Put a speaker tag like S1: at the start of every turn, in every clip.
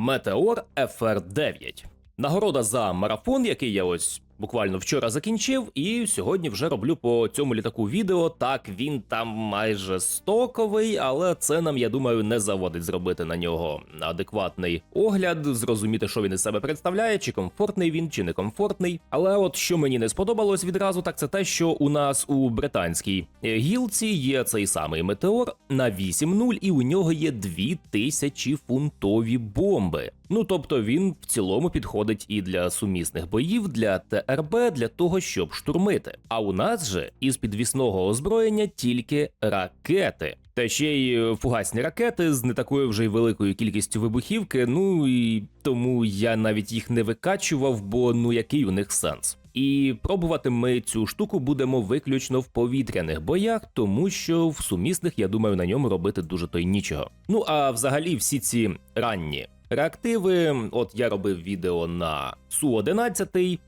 S1: Метеор FR9. Нагорода за марафон, який я ось буквально вчора закінчив, і сьогодні вже роблю по цьому літаку відео. Так, він там майже стоковий, але це нам, я думаю, не заводить зробити на нього адекватний огляд, зрозуміти, що він із себе представляє, чи комфортний він, чи не комфортний. Але от що мені не сподобалось відразу, так це те, що у нас у британській гілці є цей самий метеор на 8.0, і у нього є 2000 фунтові бомби. Ну тобто він в цілому підходить і для сумісних боїв, для ТРБ, для того, щоб штурмити. А у нас же із підвісного озброєння тільки ракети. Та ще й фугасні ракети з не такою вже й великою кількістю вибухівки. Ну і тому я навіть їх не викачував, бо ну який у них сенс. І пробувати ми цю штуку будемо виключно в повітряних боях, тому що в сумісних, я думаю, на ньому робити дуже то й нічого. Ну а взагалі, всі ці ранні реактиви, от я робив відео на Су-11,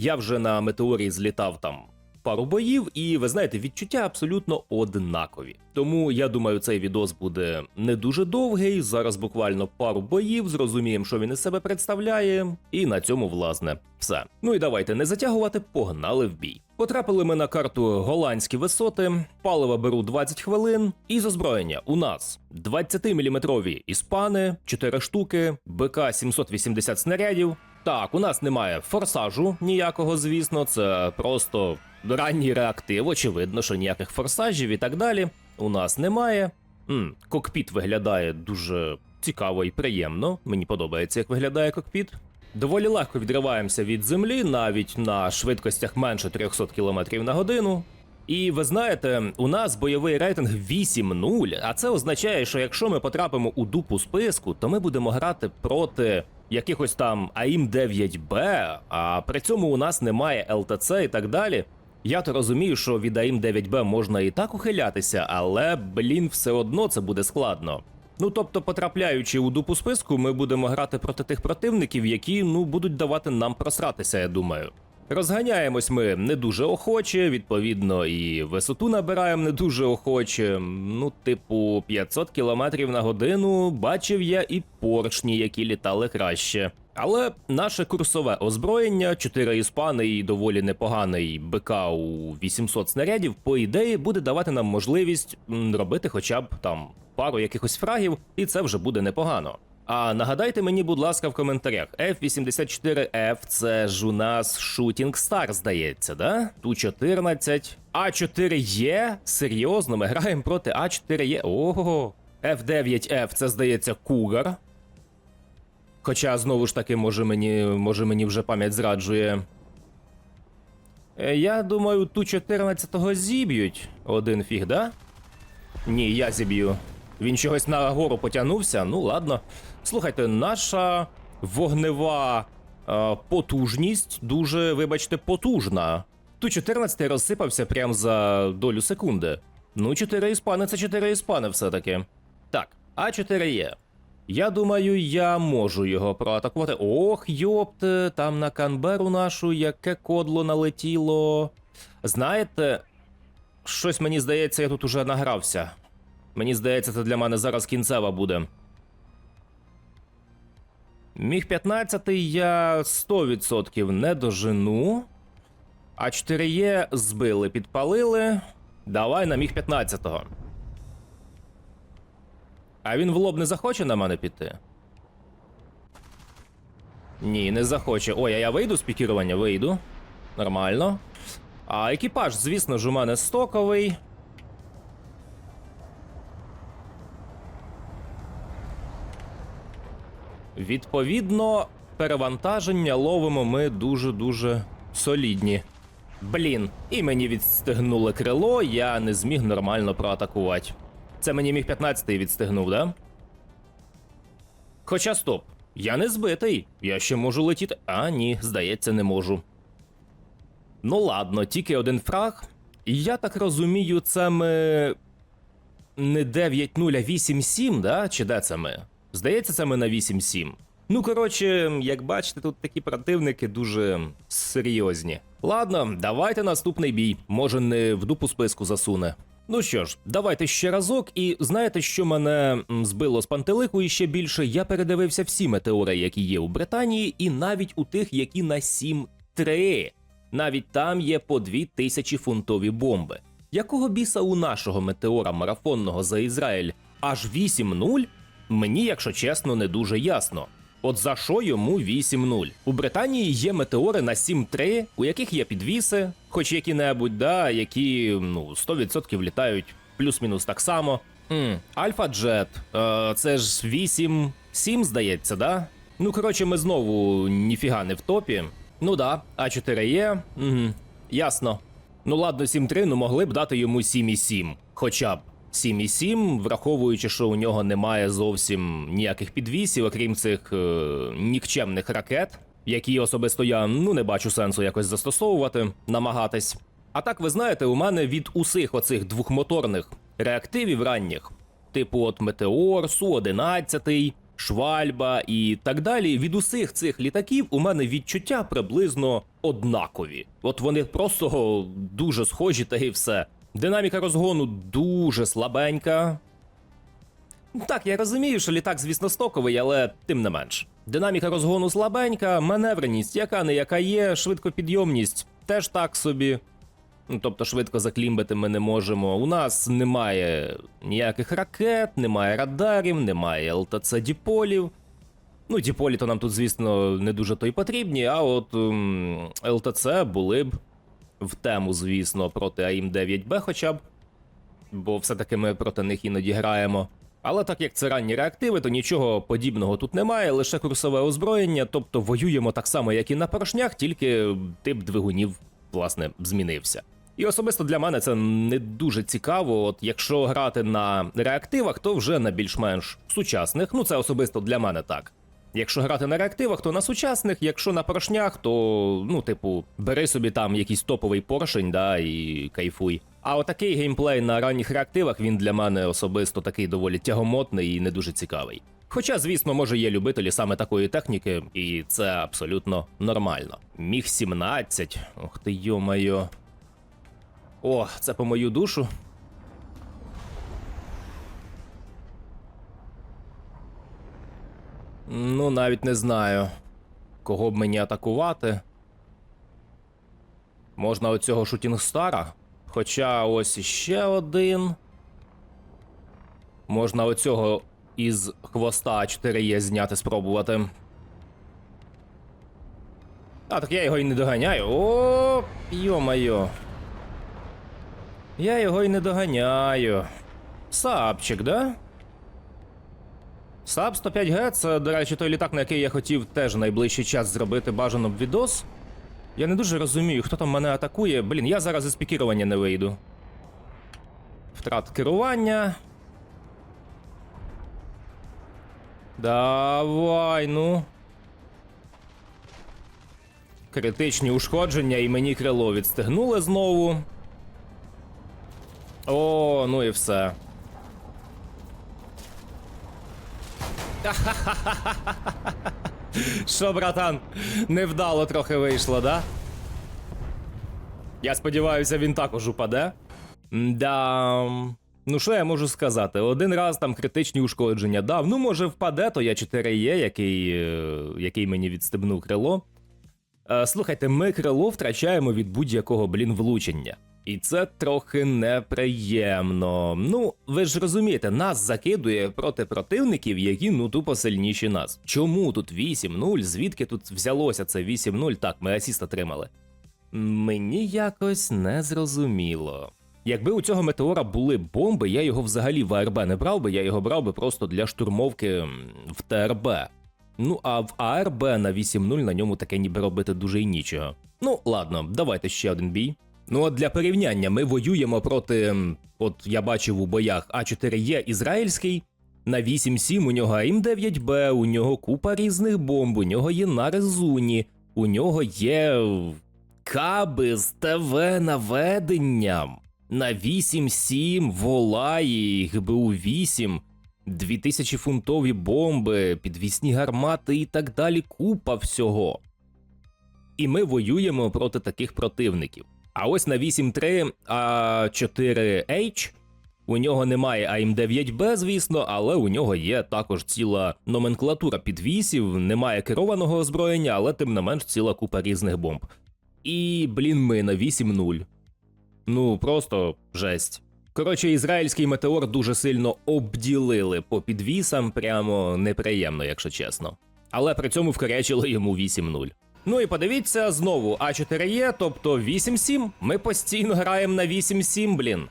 S1: я вже на метеорі злітав там пару боїв, і ви знаєте, відчуття абсолютно однакові. Тому я думаю, цей відос буде не дуже довгий. Зараз буквально пару боїв, зрозуміємо, що він із себе представляє, і на цьому, власне, все. Ну і давайте не затягувати, погнали в бій. Потрапили ми на карту голландські висоти, палива беру 20 хвилин, і з озброєння у нас 20-мм іспани, 4 штуки, БК 780 снарядів. Так, у нас немає форсажу ніякого, звісно, це просто ранній реактив, очевидно, що ніяких форсажів і так далі. У нас немає. м кокпіт виглядає дуже цікаво і приємно. Мені подобається, як виглядає кокпіт. Доволі легко відриваємося від землі, навіть на швидкостях менше 300 км на годину. І ви знаєте, у нас бойовий рейтинг 8-0, а це означає, що якщо ми потрапимо у дупу списку, то ми будемо грати проти якихось там АІМ 9Б, а при цьому у нас немає ЛТЦ і так далі. Я то розумію, що від АІМ 9Б можна і так ухилятися, але блін, все одно це буде складно. Ну тобто, потрапляючи у дупу списку, ми будемо грати проти тих противників, які ну будуть давати нам просратися, я думаю. Розганяємось ми не дуже охоче, відповідно, і висоту набираємо не дуже охоче. Ну, типу, 500 км на годину бачив я і поршні, які літали краще. Але наше курсове озброєння, 4 іспани і доволі непоганий БК у 800 снарядів, по ідеї, буде давати нам можливість робити хоча б там пару якихось фрагів, і це вже буде непогано. А нагадайте мені, будь ласка, в коментарях: F-84F це ж у нас Shooting Star, здається, да? Ту-14. А4Е? Серйозно, ми граємо проти А4Е. Ого. F9F це здається Cougar. Хоча, знову ж таки, може мені, може мені вже пам'ять зраджує. Е, Я думаю, ту 14-го зіб'ють. Один фіг, да? Ні, я зіб'ю. Він чогось на гору потягнувся. Ну ладно. Слухайте, наша вогнева е, потужність дуже, вибачте, потужна. Ту 14 розсипався прямо за долю секунди. Ну, 4 іспани це 4 іспани все-таки. Так, А4 є. Я думаю, я можу його проатакувати. Ох, йопте, там на Канберу нашу яке кодло налетіло. Знаєте, щось мені здається, я тут уже награвся. Мені здається, це для мене зараз кінцева буде. Міг 15 я 100% не дожену. А 4Е збили, підпалили. Давай на міг 15-го. А він в лоб не захоче на мене піти? Ні, не захоче. Ой, а я вийду з пікірування? Вийду. Нормально. А екіпаж, звісно ж, у мене стоковий. Відповідно, перевантаження ловимо ми дуже-дуже солідні. Блін, і мені відстегнули крило, я не зміг нормально проатакувати. Це мені міг 15-й відстегнув, да? Хоча стоп, я не збитий, я ще можу летіти. А, ні, здається, не можу. Ну ладно, тільки один фраг. І я так розумію, це ми. Не 9-0, а 8-7, да? Чи де це ми? Здається, ми на 8-7. Ну, коротше, як бачите, тут такі противники дуже серйозні. Ладно, давайте наступний бій. Може, не в дупу списку засуне. Ну що ж, давайте ще разок, і знаєте, що мене збило з пантелику і ще більше? Я передивився всі метеори, які є у Британії, і навіть у тих, які на 7-3. Навіть там є по 2000 фунтові бомби. Якого біса у нашого метеора марафонного за Ізраїль аж 8-0? Мені, якщо чесно, не дуже ясно. От за що йому 8-0? У Британії є метеори на 7-3, у яких є підвіси, хоч які-небудь, да, які ну 100% літають плюс-мінус так само. Альфа Джет, е, це ж 8-7, здається, да? Ну коротше, ми знову ніфіга не в топі. Ну да, А4 є. Угу, ясно. Ну ладно, 7-3, ну могли б дати йому 7,7. Хоча б 7,7, враховуючи, що у нього немає зовсім ніяких підвісів, окрім цих е, нікчемних ракет, які особисто я ну не бачу сенсу якось застосовувати, намагатись. А так, ви знаєте, у мене від усіх оцих двохмоторних реактивів ранніх, типу от Метеор, Су-11, Швальба і так далі. Від усіх цих літаків у мене відчуття приблизно однакові. От вони просто дуже схожі, та і все. Динаміка розгону дуже слабенька. Так, я розумію, що літак, звісно, стоковий, але тим не менш. Динаміка розгону слабенька, маневреність, яка не яка є, швидкопідйомність теж так собі. Ну, тобто швидко заклімбити ми не можемо. У нас немає ніяких ракет, немає радарів, немає ЛТЦ діполів. Ну, діполі то нам тут, звісно, не дуже то й потрібні, а от ем, ЛТЦ були б в тему, звісно, проти АІМ 9Б хоча б. Бо все-таки ми проти них іноді граємо. Але так як це ранні реактиви, то нічого подібного тут немає, лише курсове озброєння, тобто воюємо так само, як і на поршнях, тільки тип двигунів, власне, змінився. І особисто для мене це не дуже цікаво. От якщо грати на реактивах, то вже на більш-менш сучасних. Ну це особисто для мене так. Якщо грати на реактивах, то на сучасних, якщо на поршнях, то ну, типу, бери собі там якийсь топовий поршень, да, і кайфуй. А отакий геймплей на ранніх реактивах він для мене особисто такий доволі тягомотний і не дуже цікавий. Хоча, звісно, може є любителі саме такої техніки, і це абсолютно нормально. Міг 17. Ох ти йо-майо. О, це по мою душу. Ну, навіть не знаю, кого б мені атакувати. Можна оцього шутінгстара. Хоча ось іще один. Можна оцього із хвоста 4Е зняти, спробувати. А, так я його і не доганяю. О, йо-майо. Я його і не доганяю. Сапчик, да? Сап 105Г це, до речі, той літак, на який я хотів теж найближчий час зробити бажано б відос. Я не дуже розумію, хто там мене атакує. Блін, я зараз із пікірування не вийду. Втрат керування. Давай, ну. Критичні ушкодження і мені крило відстегнули знову. О, ну і все. Що, братан, невдало трохи вийшло, да? Я сподіваюся, він також упаде. Да. Ну, що я можу сказати? Один раз там критичні ушкодження дав. Ну, може, впаде, то я 4 є, який, е, який мені відстебнув крило. Е, слухайте, ми крило втрачаємо від будь-якого, блін, влучення. І це трохи неприємно. Ну, ви ж розумієте, нас закидує проти противників, які ну тупо сильніші нас. Чому тут 8-0? Звідки тут взялося це 8-0? Так, ми асіст отримали. Мені якось не зрозуміло. Якби у цього метеора були бомби, я його взагалі в АРБ не брав би, я його брав би просто для штурмовки в ТРБ. Ну а в АРБ на 8-0 на ньому таке ніби робити дуже й нічого. Ну ладно, давайте ще один бій. Ну от для порівняння ми воюємо проти. От я бачив у боях А4Е ізраїльський. На 8-7 у нього АІМ-9Б, у нього купа різних бомб, у нього є нарезуні, у нього є каби з ТВ наведенням. На 8-7 волаї, ГБУ-8, 2000 фунтові бомби, підвісні гармати і так далі. Купа всього. І ми воюємо проти таких противників. А ось на 8.3 А4H У нього немає АМ-9Б, звісно, але у нього є також ціла номенклатура підвісів, немає керованого озброєння, але тим не менш ціла купа різних бомб. І, блін, ми на 8-0. Ну, просто жесть. Коротше, ізраїльський метеор дуже сильно обділили по підвісам, прямо неприємно, якщо чесно. Але при цьому вкорячили йому 8-0. Ну і подивіться знову А4Е, тобто 8-7. Ми постійно граємо на 8-7, блін.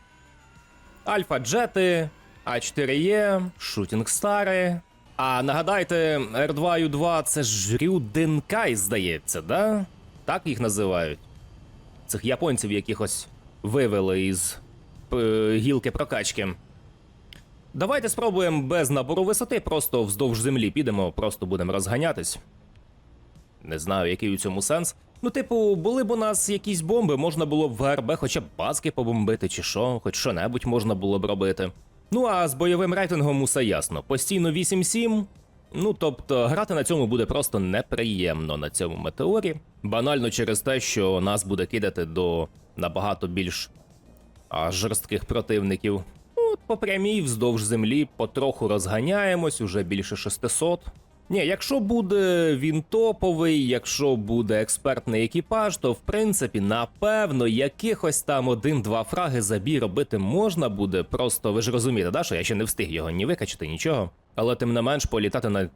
S1: Альфа Джети, А4Е, Шутінг Стари. А нагадайте, R2U2 це ж Рюденкай, здається, да? Так їх називають. Цих японців якихось вивели із е, гілки прокачки. Давайте спробуємо без набору висоти, просто вздовж землі підемо, просто будемо розганятись. Не знаю, який у цьому сенс. Ну, типу, були б у нас якісь бомби, можна було б в ГРБ хоча б паски побомбити, чи що, хоч що-небудь можна було б робити. Ну а з бойовим рейтингом усе ясно. Постійно 8-7. Ну тобто, грати на цьому буде просто неприємно на цьому метеорі. Банально через те, що нас буде кидати до набагато більш жорстких противників. Ну, по прямій вздовж землі потроху розганяємось, уже більше 600. Ні, якщо буде він топовий, якщо буде експертний екіпаж, то в принципі, напевно, якихось там один-два фраги забій робити можна буде. Просто ви ж розумієте, да, що я ще не встиг його ні викачати, нічого. Але тим не менш політати на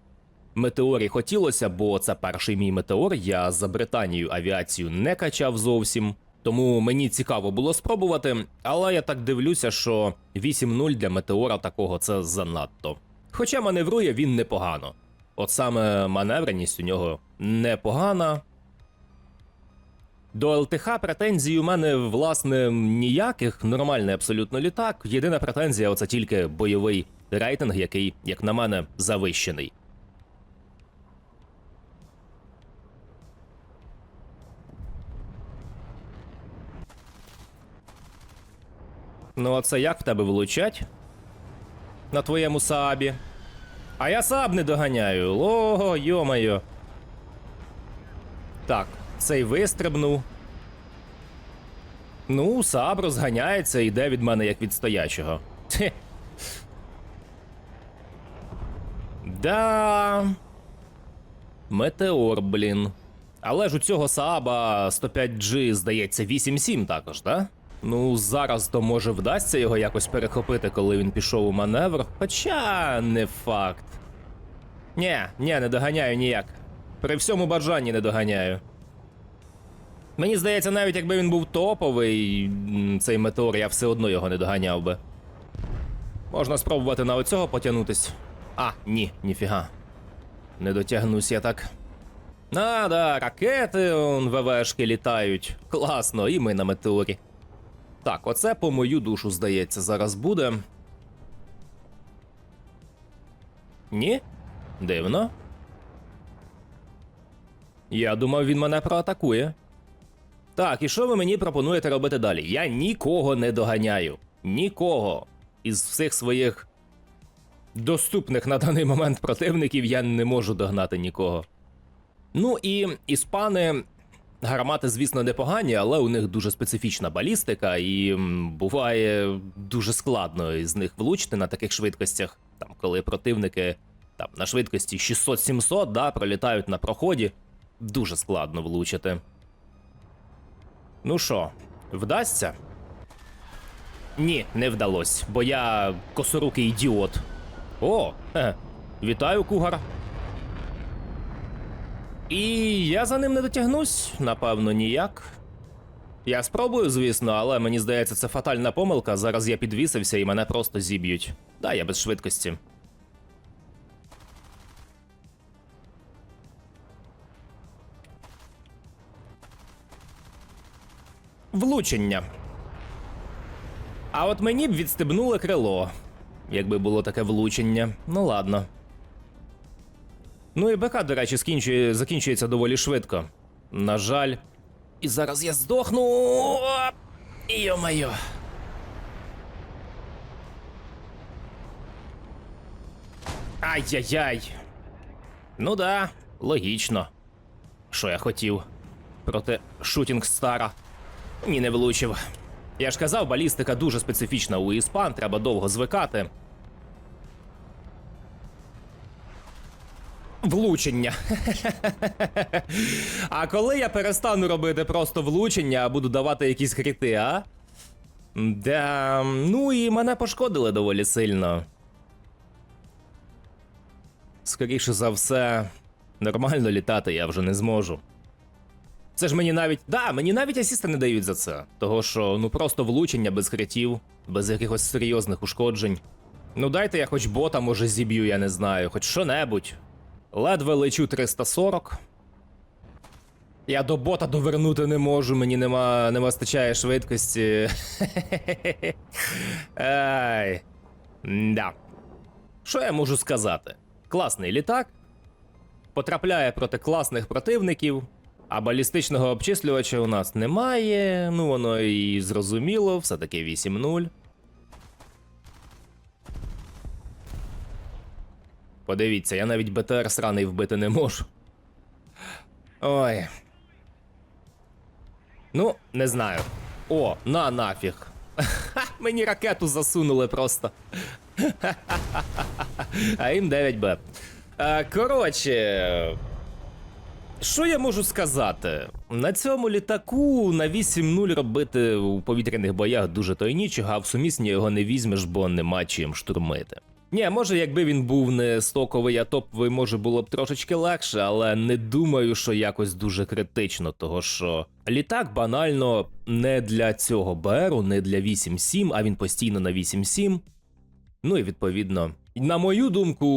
S1: метеорі хотілося, бо це перший мій метеор. Я за Британію авіацію не качав зовсім. Тому мені цікаво було спробувати, але я так дивлюся, що 8-0 для метеора такого це занадто. Хоча маневрує він непогано. От саме маневреність у нього непогана. До ЛТХ претензій у мене, власне, ніяких. Нормальний абсолютно літак. Єдина претензія оце тільки бойовий рейтинг, який, як на мене, завищений. Ну, а це як в тебе влучать? На твоєму сабі. А я саб не доганяю. Ого, йомайо. Так, цей вистрибнув. Ну, саб розганяється і йде від мене як від стоячого. Хе. Да. Метеор, блін. Але ж у цього Сааба 105G, здається, 8-7 також, да? Ну, зараз то може вдасться його якось перехопити, коли він пішов у маневр. Хоча не факт. Нє, ні, не доганяю ніяк. При всьому бажанні не доганяю. Мені здається, навіть якби він був топовий, цей метеор, я все одно його не доганяв би. Можна спробувати на оцього потягнутись. А, ні, ніфіга. Не дотягнусь я так. А, да, ракети, он, ВВшки літають. Класно, і ми на метеорі. Так, оце по мою душу, здається, зараз буде. Ні? Дивно. Я думав, він мене проатакує. Так, і що ви мені пропонуєте робити далі? Я нікого не доганяю. Нікого. Із всіх своїх доступних на даний момент противників я не можу догнати нікого. Ну і іспани. Гармати, звісно, непогані, але у них дуже специфічна балістика, і буває дуже складно із них влучити на таких швидкостях. Там, коли противники там на швидкості 600-700, да, пролітають на проході, дуже складно влучити. Ну що, вдасться? Ні, не вдалось, бо я косорукий ідіот. О, хе, вітаю, кугар. І я за ним не дотягнусь, напевно, ніяк. Я спробую, звісно, але мені здається, це фатальна помилка. Зараз я підвісився і мене просто зіб'ють. Да, я без швидкості. Влучення. А от мені б відстебнуло крило, якби було таке влучення. Ну ладно. Ну і БК, до речі, скінчує, закінчується доволі швидко. На жаль. І зараз я здохну. Йо-моє. Ай-яй-яй. Ну да, логічно. Що я хотів? Проти шутінг стара. Ні, не влучив. Я ж казав, балістика дуже специфічна у іспан, треба довго звикати. Влучення. а коли я перестану робити просто влучення, а буду давати якісь кріти, а? Да, ну і мене пошкодили доволі сильно. Скоріше за все, нормально літати я вже не зможу. Це ж мені навіть. Да, мені навіть асісти не дають за це. Того що, ну просто влучення без критів, без якихось серйозних ушкоджень. Ну дайте я хоч бота, може, зіб'ю, я не знаю, хоч що-небудь. Ледве лечу 340. Я до бота довернути не можу, мені нема, не вистачає швидкості. Ай. Да. Що я можу сказати? Класний літак. Потрапляє проти класних противників, а балістичного обчислювача у нас немає. Ну, воно і зрозуміло, все-таки 8-0. Подивіться, я навіть БТР сраний вбити не можу. Ой. Ну, не знаю. О, на нафіг. Мені ракету засунули просто. А їм 9Б. Е, Коротше. Що я можу сказати? На цьому літаку на 8-0 робити у повітряних боях дуже то й нічого, а в сумісні його не візьмеш, бо нема чим штурмити. Ні, може, якби він був не стоковий, а топовий, може було б трошечки легше, але не думаю, що якось дуже критично, того що літак банально не для цього БРу, не для 8-7, а він постійно на 8-7. Ну і відповідно, на мою думку,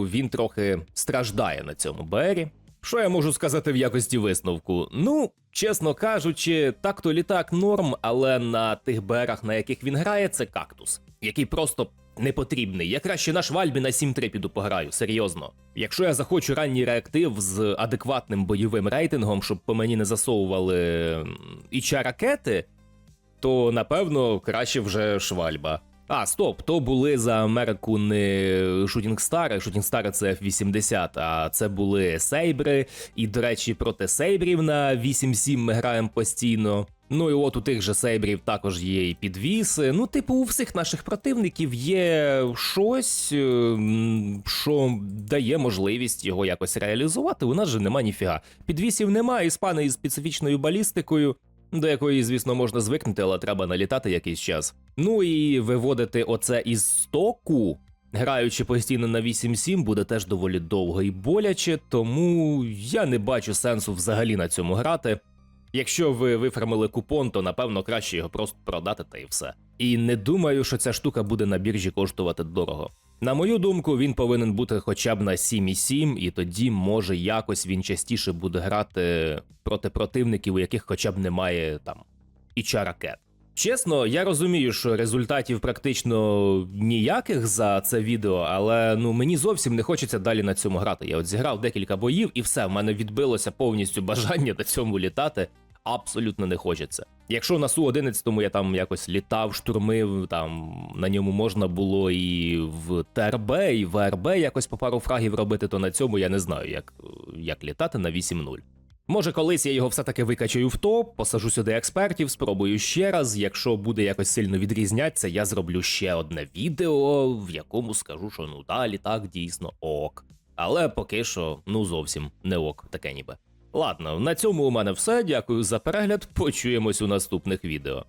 S1: він трохи страждає на цьому БРі. Що я можу сказати в якості висновку? Ну, чесно кажучи, так то літак норм, але на тих БРах, на яких він грає, це кактус, який просто не потрібний. Я краще на швальбі на 7-3 піду пограю, серйозно. Якщо я захочу ранній реактив з адекватним бойовим рейтингом, щоб по мені не засовували іча ракети, то напевно краще вже швальба. А, стоп, то були за Америку не Шутінг Стари. Шутінг Стари це F-80, а це були Сейбри. І, до речі, проти Сейбрів на 8-7 ми граємо постійно. Ну і от у тих же Сейбрів також є і підвіси. Ну, типу, у всіх наших противників є щось, е, що дає можливість його якось реалізувати. У нас же нема ніфіга. Підвісів немає, іспани із специфічною балістикою до якої, звісно, можна звикнути, але треба налітати якийсь час. Ну і виводити оце із стоку, граючи постійно на 8-7, буде теж доволі довго і боляче, тому я не бачу сенсу взагалі на цьому грати. Якщо ви вифармили купон, то напевно краще його просто продати та і все. І не думаю, що ця штука буде на біржі коштувати дорого. На мою думку, він повинен бути хоча б на 7,7, і тоді, може, якось він частіше буде грати проти противників, у яких хоча б немає там іча ракет. Чесно, я розумію, що результатів практично ніяких за це відео, але ну мені зовсім не хочеться далі на цьому грати. Я от зіграв декілька боїв, і все, в мене відбилося повністю бажання на цьому літати. Абсолютно не хочеться. Якщо на су 11 я там якось літав, штурмив, там на ньому можна було і в ТРБ, і в АРБ якось по пару фрагів робити, то на цьому я не знаю, як, як літати на 8-0. Може, колись я його все-таки викачаю в топ, посажу сюди експертів, спробую ще раз. Якщо буде якось сильно відрізнятися, я зроблю ще одне відео, в якому скажу, що ну далі так дійсно ок. Але поки що, ну зовсім не ок, таке ніби. Ладно, на цьому у мене все. Дякую за перегляд. Почуємось у наступних відео.